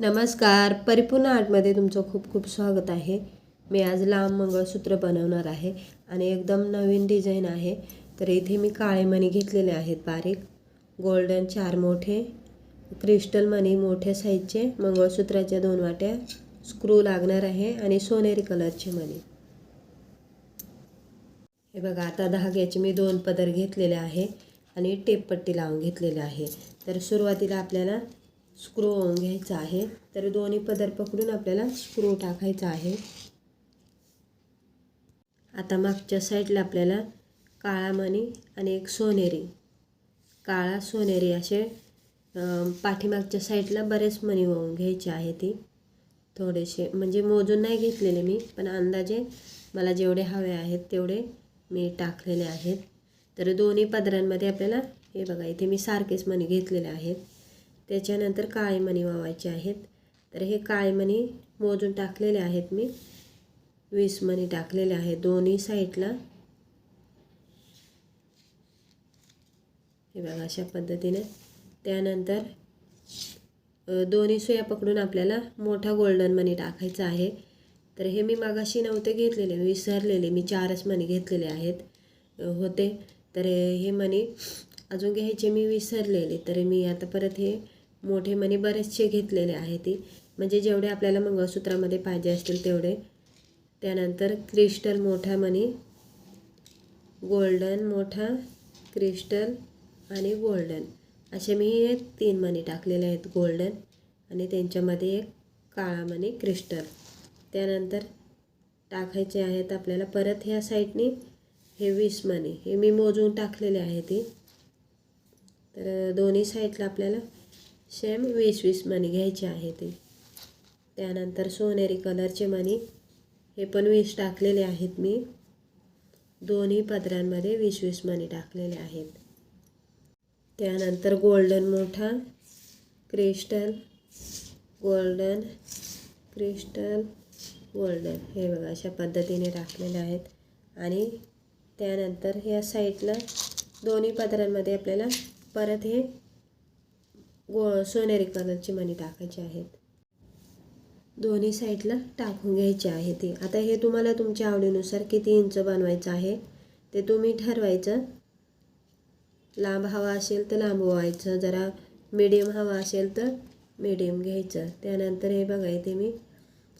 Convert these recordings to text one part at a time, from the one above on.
नमस्कार. परिपूर्ण आर्टमध्ये तुमचं खूप खूप स्वागत आहे. मी आज लांब मंगळसूत्र बनवणार आहे आणि एकदम नवीन डिझाईन आहे. तर इथे मी काळे मणी घेतलेले आहेत बारीक. गोल्डन चार मोठे क्रिस्टल मणी मोठ्या साईजचे मंगळसूत्राच्या दोन वाट्या स्क्रू लागणार आहे आणि सोनेरी कलरचे मणी. हे बघा आता धाग्याचे मी दोन पदर घेतलेले आहे आणि टेपपट्टी लावून घेतलेले आहे. तर सुरुवातीला आपल्याला स्क्रू घ्यायचा आहे. तर दोन्ही पदर पकडून आपल्याला स्क्रू टाकायचा आहे. आता मागच्या साईडला आपल्याला काळा मणी आणि एक सोनेरी काळा सोनेरी असे पाठीमागच्या साईडला बरेच मणी वाहून घ्यायचे आहे ती. थोडेसे म्हणजे मोजून नाही घेतलेले मी पण अंदाजे मला जेवढे हवे आहेत तेवढे मी टाकलेले आहेत. तर दोन्ही पदरांमध्ये आपल्याला हे बघा इथे मी सारखेच मणी घेतलेले आहेत. त्याच्यानंतर काळेमणी वावायचे आहेत. तर हे काळेमणी मोजून टाकलेले आहेत मी. वीस मणी टाकलेले आहेत दोन्ही साईडला. हे बघा अशा पद्धतीने. त्यानंतर दोन्ही सुया पकडून आपल्याला मोठा गोल्डन मनी टाकायचा आहे. तर हे मी मागाशी नव्हते घेतलेले विसरलेले. मी चारच मनी घेतलेले आहेत होते. तर हे मनी अजून घ्यायचे मी विसरलेले. तर मी आता परत हे मोठे मणी बरेचसे घेतलेले आहे ती. म्हणजे जेवढे आपल्याला मंगळसूत्रामध्ये पाहिजे असतील तेवढे. त्यानंतर क्रिस्टल मोठा मणी गोल्डन मोठा क्रिस्टल आणि गोल्डन. असे मी हे तीन मणी टाकलेले आहेत गोल्डन आणि त्यांच्यामध्ये एक काळा मणी क्रिस्टल. त्यानंतर टाकायचे आहेत आपल्याला परत ह्या साईडनी हे वीस मणी हे मी मोजून टाकलेले आहे ती. तर दोन्ही साईडला आपल्याला सेम वीस वीस मणी घ्यायचे आहे ते. त्यानंतर सोनेरी कलरचे मणी हे पण वीस टाकलेले आहेत मी. दोन्ही पदरांमध्ये वीस वीस मणी टाकलेले आहेत. त्यानंतर गोल्डन मोठा क्रिस्टल गोल्डन क्रिस्टल गोल्डन हे बघा अशा पद्धतीने टाकलेले आहेत. आणि त्यानंतर ह्या साईडला दोन्ही पदरांमध्ये आपल्याला परत हे गो सोनेरी कलरची मणी टाकायची आहेत. दोन्ही साईडला टाकून घ्यायचे आहे ते. आता हे तुम्हाला तुमच्या आवडीनुसार किती इंच बनवायचं आहे ते तुम्ही ठरवायचं. लांब हवा असेल तर लांब व्हायचं जरा मिडियम हवा असेल तर मिडियम घ्यायचं. त्यानंतर हे बघा इथे मी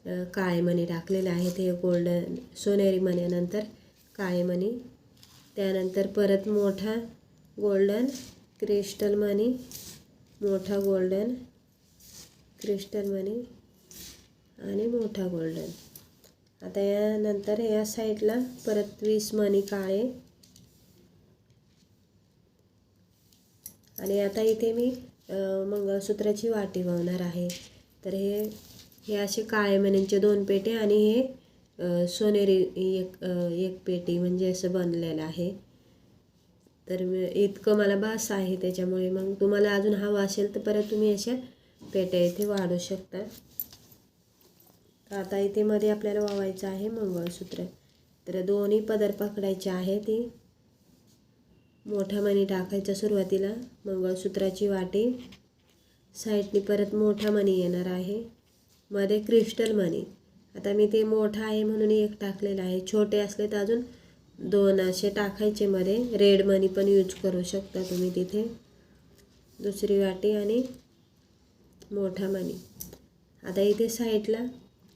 अ, काळे मणी टाकलेले आहेत. हे गोल्डन सोनेरी मण्यानंतर काळे मणी. त्यानंतर परत मोठा गोल्डन क्रिस्टल मणी. मोठा गोल्डन क्रिस्टल मनी आणि मोठा गोल्डन आता यानंतर या साईडला परत वीस मणी काळे. आणि आता इथे मी मंगळसूत्राची वाटी वाहणार आहे. तर हे हे असे काळे मण्यांचे दोन पेटे आणि हे सोनेरी एक एक पेटी म्हणजे असं बनलेलं आहे. तर मी इतकं मला बास आहे त्याच्यामुळे मग तुम्हाला अजून हवं असेल तर परत तुम्ही अशा पेट्या इथे वाढू शकता. तर आता इथे मध्ये आपल्याला वावायचं आहे मंगळसूत्र. तर दोन्ही पदर पकडायचे आहे ती मोठा मणी टाकायचा सुरुवातीला मंगळसूत्राची वाटी. साईडनी परत मोठा मणी येणार आहे. मध्ये क्रिस्टल मणी. आता मी ते मोठा आहे म्हणून एक टाकलेलं आहे. छोटे असले तर अजून दोन असे टाकायचे मध्ये रेड मनी पण यूज करू शकता तुम्ही तिथे. दुसरी वाटी आणि मोठा मणी आता इथे साईडला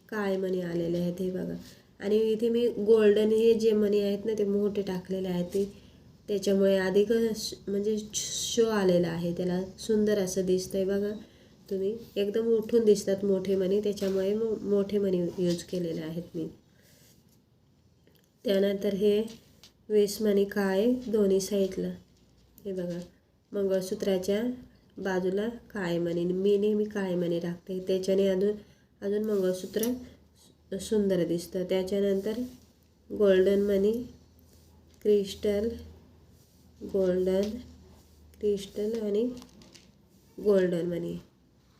काळे मणी आलेले आहेत हे बघा. आणि इथे मी गोल्डन हे जे मणी आहेत ना ते मोठे टाकलेले आहेत ते. त्याच्यामुळे अधिक श- म्हणजे शो आलेला आहे. त्याला सुंदर असं दिसतंय बघा. तुम्ही एकदम उठून दिसतात मोठे मणी त्याच्यामुळे मो मोठे मणी यूज केलेले आहेत मी. त्यानंतर हे वीस मणी काळे दोन्ही साईडला. हे बघा मंगळसूत्राच्या बाजूला काळे मी नेहमी काळे टाकते त्याच्याने अजून अजून मंगळसूत्र सुंदर दिसतं. त्याच्यानंतर golden money crystal golden crystal आणि गोल्डन मनी.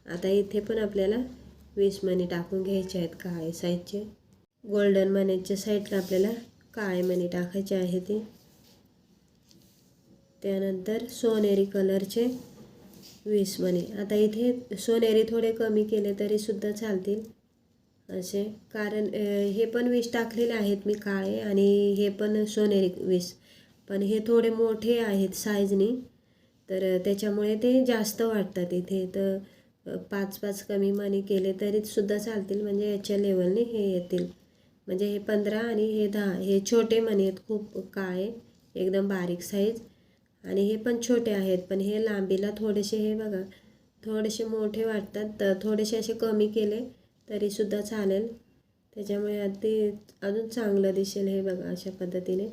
आता इथे पण आपल्याला वीस मनी टाकून घ्यायचे आहेत काळे साईजचे. गोल्डन मनीच्या साईडला आपल्याला काळे मणी टाकायचे आहे ते. त्यानंतर सोनेरी कलरचे वीस मणी आता इथे सोनेरी थोडे कमी केले तरीसुद्धा चालतील असे. कारण हे पण वीस टाकलेले आहेत मी काळे आणि हे पण सोनेरी वीस पण हे थोडे मोठे आहेत साईजनी तर त्याच्यामुळे ते जास्त वाटतात इथे. तर पाच पाच कमी मणी केले तरीसुद्धा चालतील. म्हणजे याच्या लेवलने हे येतील. म्हणजे हे पंधरा आणि हे दहा हे छोटे मणी आहेत खूप काळे एकदम बारीक साईज आणि हे पण छोटे आहेत पण हे लांबीला थोडेसे हे बघा थोडेसे मोठे वाटतात तर थोडेसे असे कमी केले तरीसुद्धा चालेल. त्याच्यामुळे अगदी अजून चांगलं दिसेल हे बघा अशा पद्धतीने.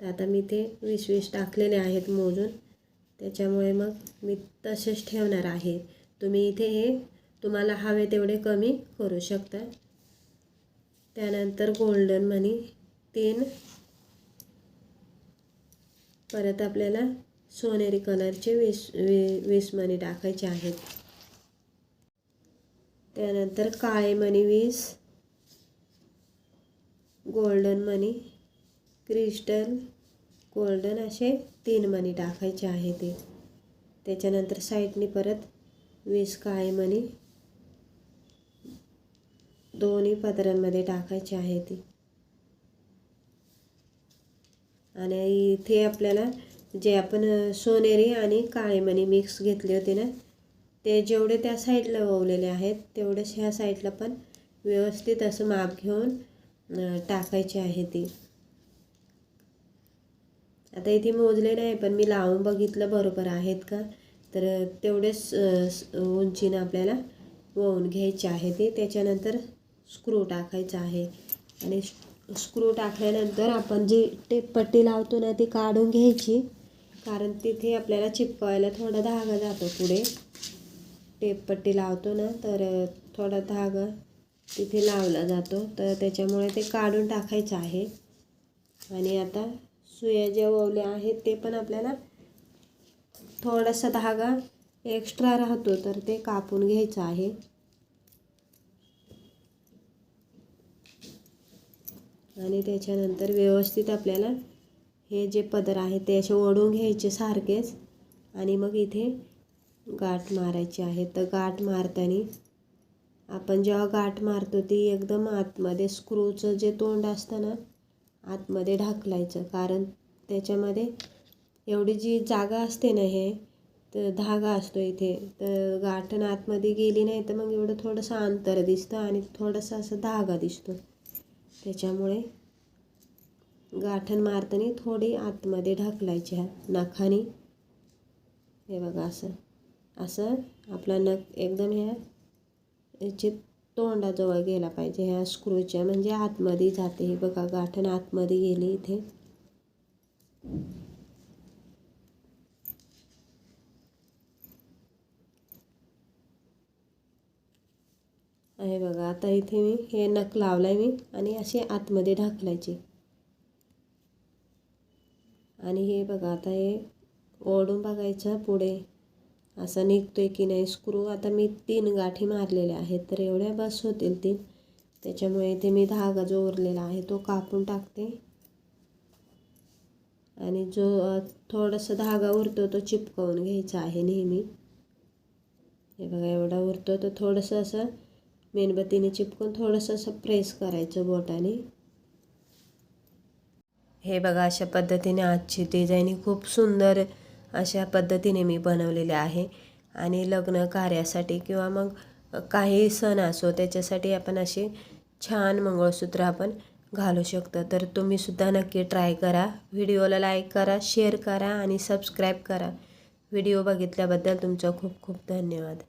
तर आता मी ते वीस वीस टाकलेले आहेत मोजून. त्याच्यामुळे मग मी तसेच ठेवणार आहे. तुम्ही इथे हे तुम्हाला हवे तेवढे कमी करू शकता. त्यानंतर गोल्डन मनी तीन परत आपल्याला सोनेरी कलरचे वीस वी वीस मणी टाकायचे आहेत. त्यानंतर काळे मणी वीस गोल्डन मनी क्रिस्टल गोल्डन असे तीन मणी टाकायचे आहे ते त्याच्यानंतर साईडनी परत वीस काळे मणी दोन्ही पदरांमध्ये टाकायची आहे ती. आणि इथे आपल्याला जे आपण सोनेरी आणि काळे मणी मिक्स घेतले होते ना ते जेवढे त्या साईडला ओवलेले आहेत तेवढेच ह्या साईडला पण व्यवस्थित असं माप घेऊन टाकायची आहे ती. आता इथे मोजले नाही पण मी लावून बघितलं बरोबर आहेत का? तर तेवढेच उंचीनं आपल्याला वळून घ्यायचे आहे ते. त्याच्यानंतर स्क्रू टाकायचा आहे. आणि स्क्रू टाकल्यानंतर आपण जी टेप पट्टी लावतो ना ती काढून घ्यायची. कारण तिथे आपल्याला चिपकवायला थोडा धागा जातो पुढे. टेप पट्टी लावतो ना तर थोडा धागा तिथे लावला जातो. तर त्याच्यामुळे ते काढून टाकायचं आहे. आणि आता सुया ज्या ओवल्या आहेत ते पण आपल्याला थोडासा धागा एक्स्ट्रा राहतो तर ते कापून घ्यायचं आहे. आणि त्याच्यानंतर व्यवस्थित आपल्याला हे जे पदर आहे ते असे ओढून घ्यायचे सारखेच. आणि मग इथे गाठ मारायची आहे. तर गाठ मारताना आपण जेव्हा गाठ मारतो ती एकदम आतमध्ये स्क्रूचं जे तोंड असतं ना आतमध्ये ढाकलायचं. कारण त्याच्यामध्ये एवढी जी जागा असते ना हे तर धागा असतो इथे. तर गाठण आतमध्ये गेली नाही तर मग एवढं थोडंसं अंतर दिसतं आणि थोडंसं असं धागा दिसतो. त्याच्यामुळे गाठण मारताना थोडी आतमध्ये ढकलायची ह्या नखानी हे बघा असं. असं आपला नख एकदम ह्या याची तोंडाजवळ गेला पाहिजे ह्या स्क्रूच्या म्हणजे आतमध्ये जाते हे बघा गाठण आतमध्ये गेली इथे. आहे बघा आता इथे मी हे नख आहे मी आणि असे आतमध्ये ढाकलायचे. आणि हे बघा आता हे ओढून बघायचं पुढे. असं निघतोय की नाही स्क्रू आता मी तीन गाठी मारलेल्या आहेत तर एवढ्या बस होतील तीन. त्याच्यामुळे इथे मी धागा जो उरलेला आहे तो कापून टाकते. आणि जो थोडंसं थोडासा धागा उरतो तो चिपकवून घ्यायचा आहे नेहमी. हे बघा एवढा उरतो तर थोडंसं असं मेणबत्तीने चिपकून थोडंसं असं प्रेस करायचं बोटाने. हे बघा अशा पद्धतीने आजची डिझाईन खूप सुंदर अशा पद्धतीने मी बनवलेले आहे. आणि लग्न कार्यासाठी किंवा मग काही सण असो त्याच्यासाठी आपण असे छान मंगळसूत्र आपण घालू शकतो. तर तुम्हीसुद्धा नक्की ट्राय करा. व्हिडिओला लाईक करा शेअर करा आणि सबस्क्राईब करा. व्हिडिओ बघितल्याबद्दल तुमचा खूप खूप धन्यवाद.